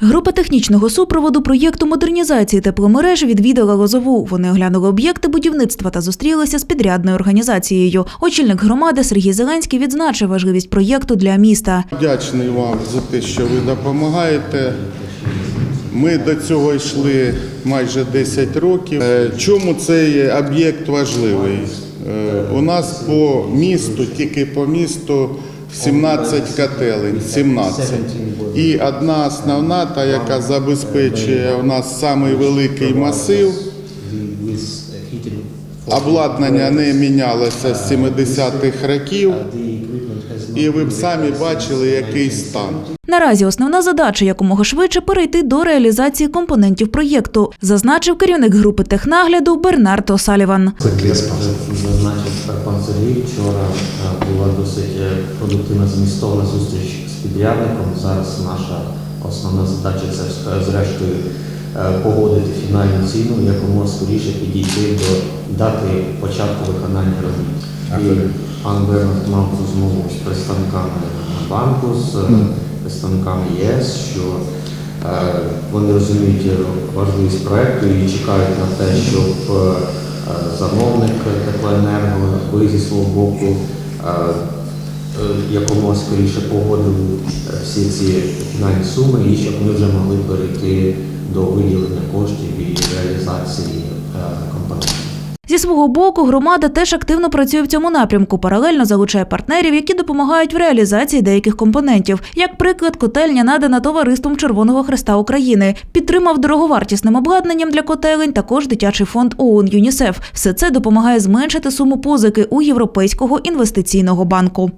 Група технічного супроводу проєкту модернізації тепломереж відвідала Лозову. Вони оглянули об'єкти будівництва та зустрілися з підрядною організацією. Очільник громади Сергій Зеленський відзначив важливість проєкту для міста. Вдячний вам за те, що ви допомагаєте. Ми до цього йшли майже 10 років. Е, Чому цей об'єкт важливий? Е, У нас по місту, тільки по місту 17 котелень, 17. І одна основна, та яка забезпечує у нас найвеликий масив. Обладнання не мінялося з 70-х років, і ви б самі бачили, який стан. Наразі основна задача якомога швидше перейти до реалізації компонентів проєкту, зазначив керівник групи технагляду Бернард Осаліван. Зазначив пан Сергій, вчора е, була досить е, продуктивна змістовна зустріч з підрядником. Зараз наша основна задача це е, зрештою погодити фінальну ціну, якомога скоріше підійти до дати початку виконання робіт. І пан Бернард мав розмову з представниками банку, з е, представниками ЄС, що е, вони розуміють важливість проекту і чекають на те, щоб е, замовник теплоенерго, ви зі свого боку е, е, якомога скоріше погодили е, всі ці фінальні суми і щоб ми вже могли перейти до виділення коштів і реалізації е, компонентів. Зі свого боку, громада теж активно працює в цьому напрямку, паралельно залучає партнерів, які допомагають в реалізації деяких компонентів. Як приклад, котельня надана товариством Червоного Хреста України. Підтримав дороговартісним обладнанням для котелень також дитячий фонд ООН ЮНІСЕФ. Все це допомагає зменшити суму позики у Європейського інвестиційного банку.